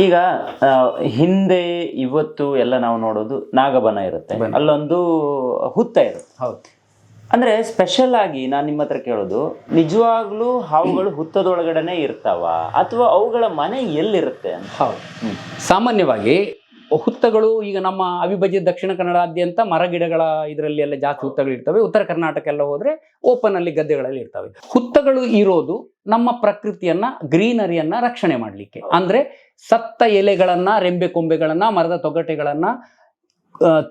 ಈಗ ಹಿಂದೆ ಇವತ್ತು ಎಲ್ಲ ನಾವು ನೋಡೋದು ನಾಗಬನ ಇರುತ್ತೆ. ಅಲ್ಲೊಂದು ಹುತ್ತ ಇರುತ್ತೆ. ಹೌದು. ಅಂದ್ರೆ ಸ್ಪೆಷಲ್ ಆಗಿ ನಾನು ನಿಮ್ಮ ಹತ್ರ ಕೇಳೋದು ನಿಜವಾಗ್ಲೂ ಹಾವುಗಳು ಹುತ್ತದೊಳಗಡೆನೆ ಇರ್ತಾವ ಅಥವಾ ಅವುಗಳ ಮನೆ ಎಲ್ಲಿರುತ್ತೆ ಅಂತ? ಹೌದು. ಸಾಮಾನ್ಯವಾಗಿ ಹುತ್ತಗಳು ಈಗ ನಮ್ಮ ಅವಿಭಜಿತ ದಕ್ಷಿಣ ಕನ್ನಡಾದ್ಯಂತ ಮರಗಿಡಗಳ ಇದರಲ್ಲಿ ಎಲ್ಲ ಜಾಸ್ತಿ ಹುತ್ತಗಳು ಇರ್ತವೆ. ಉತ್ತರ ಕರ್ನಾಟಕ ಎಲ್ಲ ಹೋದ್ರೆ ಓಪನ್ ಅಲ್ಲಿ ಗದ್ದೆಗಳಲ್ಲಿ ಇರ್ತವೆ. ಹುತ್ತಗಳು ಇರೋದು ನಮ್ಮ ಪ್ರಕೃತಿಯನ್ನ, ಗ್ರೀನರಿಯನ್ನ ರಕ್ಷಣೆ ಮಾಡಲಿಕ್ಕೆ. ಅಂದ್ರೆ ಸತ್ತ ಎಲೆಗಳನ್ನ, ರೆಂಬೆ ಕೊಂಬೆಗಳನ್ನ, ಮರದ ತೊಗಟೆಗಳನ್ನ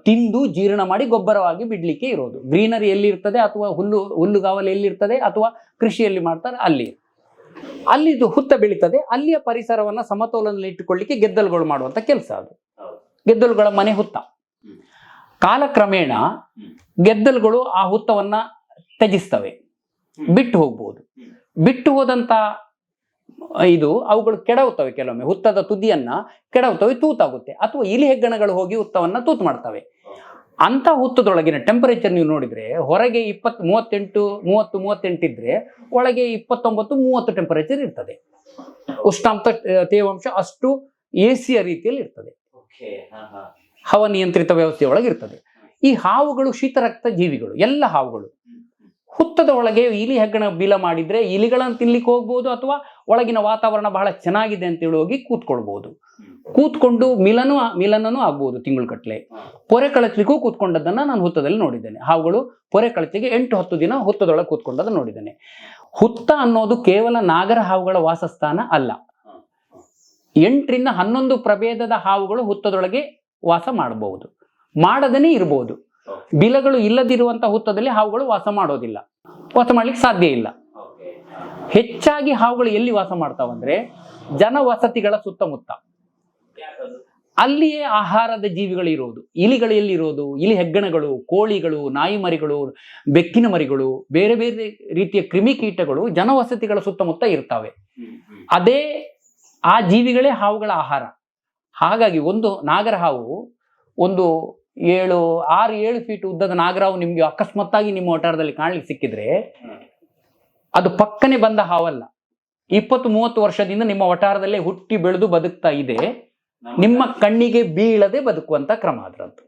ತಿಂದು ಜೀರ್ಣ ಮಾಡಿ ಗೊಬ್ಬರವಾಗಿ ಬಿಡ್ಲಿಕ್ಕೆ ಇರೋದು. ಗ್ರೀನರಿ ಎಲ್ಲಿರ್ತದೆ ಅಥವಾ ಹುಲ್ಲು, ಹುಲ್ಲುಗಾವಲು ಎಲ್ಲಿರ್ತದೆ ಅಥವಾ ಕೃಷಿಯಲ್ಲಿ ಮಾಡ್ತಾರೆ ಅಲ್ಲಿ. ಅಲ್ಲಿ ಇದು ಹುತ್ತ ಬೆಳೀತದೆ. ಅಲ್ಲಿಯ ಪರಿಸರವನ್ನ ಸಮತೋಲನದಲ್ಲಿ ಇಟ್ಟುಕೊಳ್ಳಿಕ್ಕೆ ಗೆದ್ದಲುಗಳು ಮಾಡುವಂತ ಕೆಲಸ ಅದು. ಗೆದ್ದಲುಗಳ ಮನೆ ಹುತ್ತ. ಕಾಲಕ್ರಮೇಣ ಗೆದ್ದಲುಗಳು ಆ ಹುತ್ತವನ್ನ ತ್ಯಜಿಸ್ತವೆ. ಬಿಟ್ಟು ಹೋಗ್ಬೋದು. ಬಿಟ್ಟು ಹೋದಂತ, ಇದು ಅವುಗಳು ಕೆಡವುತ್ತವೆ ಕೆಲವೊಮ್ಮೆ. ಹುತ್ತದ ತುದಿಯನ್ನ ಕೆಡವುತ್ತವೆ, ತೂತಾಗುತ್ತೆ. ಅಥವಾ ಇಲಿ ಹೆಗ್ಗಣಗಳು ಹೋಗಿ ಹುತ್ತವನ್ನ ತೂತು ಮಾಡ್ತವೆ. ಅಂತ ಹುತ್ತದೊಳಗಿನ ಟೆಂಪರೇಚರ್ ನೀವು ನೋಡಿದ್ರೆ, ಹೊರಗೆ ಇಪ್ಪತ್ ಮೂವತ್ತೆಂಟು, ಮೂವತ್ತು, ಮೂವತ್ತೆಂಟು ಇದ್ರೆ ಒಳಗೆ ಇಪ್ಪತ್ತೊಂಬತ್ತು, ಮೂವತ್ತು ಟೆಂಪರೇಚರ್ ಇರ್ತದೆ. ಉಷ್ಣಾಂಶ, ತೇವಾಂಶ ಅಷ್ಟು ಎಸಿಯ ರೀತಿಯಲ್ಲಿ ಇರ್ತದೆ. ಹವ ನಿಯಂತ್ರಿತ ವ್ಯವಸ್ಥೆ ಒಳಗಿರ್ತದೆ. ಈ ಹಾವುಗಳು ಶೀತರಕ್ತ ಜೀವಿಗಳು, ಎಲ್ಲ ಹಾವುಗಳು. ಹುತ್ತದ ಒಳಗೆ ಇಲಿ ಹೆಗ್ಗಣ ಬಿಲ ಮಾಡಿದ್ರೆ ಇಲಿಗಳನ್ನು ತಿನ್ಲಿಕ್ಕೆ ಹೋಗ್ಬೋದು ಅಥವಾ ಒಳಗಿನ ವಾತಾವರಣ ಬಹಳ ಚೆನ್ನಾಗಿದೆ ಅಂತೇಳಿ ಹೋಗಿ ಕೂತ್ಕೊಳ್ಬಹುದು ಕೂತ್ಕೊಂಡು ಮಿಲನೂ, ಮಿಲನನೂ ಆಗ್ಬೋದು ತಿಂಗಳು ಪೊರೆ ಕಳಚಲಿಕ್ಕೂ ಕೂತ್ಕೊಂಡದ್ದನ್ನು ನಾನು ಹುತ್ತದಲ್ಲಿ ನೋಡಿದ್ದೇನೆ. ಹಾವುಗಳು ಪೊರೆ ಕಳಚಿಗೆ ಎಂಟು, ಹತ್ತು ದಿನ ಹುತ್ತದೊಳಗೆ ಕೂತ್ಕೊಂಡದ್ದು ನೋಡಿದ್ದೇನೆ. ಹುತ್ತ ಅನ್ನೋದು ಕೇವಲ ನಾಗರ ಹಾವುಗಳ ವಾಸಸ್ಥಾನ ಅಲ್ಲ. ಎಂಟರಿಂದ ಹನ್ನೊಂದು ಪ್ರಭೇದದ ಹಾವುಗಳು ಹುತ್ತದೊಳಗೆ ವಾಸ ಮಾಡಬಹುದು. ಮಾಡದನೇ ಇರಬಹುದು ಬಿಲಗಳು ಇಲ್ಲದಿರುವಂತಹ ಹುತ್ತದಲ್ಲಿ ಹಾವುಗಳು ವಾಸ ಮಾಡೋದಿಲ್ಲ. ವಾಸ ಮಾಡ್ಲಿಕ್ಕೆ ಸಾಧ್ಯ ಇಲ್ಲ. ಹೆಚ್ಚಾಗಿ ಹಾವುಗಳು ಎಲ್ಲಿ ವಾಸ ಮಾಡ್ತಾವಂದ್ರೆ ಜನವಸತಿಗಳ ಸುತ್ತಮುತ್ತ. ಅಲ್ಲಿಯೇ ಆಹಾರದ ಜೀವಿಗಳು ಇರೋದು. ಇಲಿಗಳು ಎಲ್ಲಿರೋದು ಇಲಿ ಹೆಗ್ಗಣಗಳು ಕೋಳಿಗಳು ನಾಯಿ ಮರಿಗಳು ಬೆಕ್ಕಿನ ಮರಿಗಳು ಬೇರೆ ಬೇರೆ ರೀತಿಯ ಕ್ರಿಮಿಕೀಟಗಳು ಜನವಸತಿಗಳ ಸುತ್ತಮುತ್ತ ಇರ್ತವೆ. ಅದೇ ಆ ಜೀವಿಗಳೇ ಹಾವುಗಳ ಆಹಾರ. ಹಾಗಾಗಿ ಒಂದು ನಾಗರ ಹಾವು ಒಂದು ಏಳು ಆರು ಏಳು ಫೀಟ್ ಉದ್ದದ ನಾಗರಾವು ನಿಮಗೆ ಅಕಸ್ಮಾತ್ತಾಗಿ ನಿಮ್ಮ ವಟಾರದಲ್ಲಿ ಕಾಣಲಿಕ್ಕೆ ಸಿಕ್ಕಿದ್ರೆ ಅದು ಪಕ್ಕನೆ ಬಂದ ಹಾವಲ್ಲ. ಇಪ್ಪತ್ತು ಮೂವತ್ತು ವರ್ಷದಿಂದ ನಿಮ್ಮ ವಟಾರದಲ್ಲೇ ಹುಟ್ಟಿ ಬೆಳೆದು ಬದುಕ್ತಾ ಇದೆ. ನಿಮ್ಮ ಕಣ್ಣಿಗೆ ಬೀಳದೆ ಬದುಕುವಂತ ಕ್ರಮ ಅದ್ರದ್ದು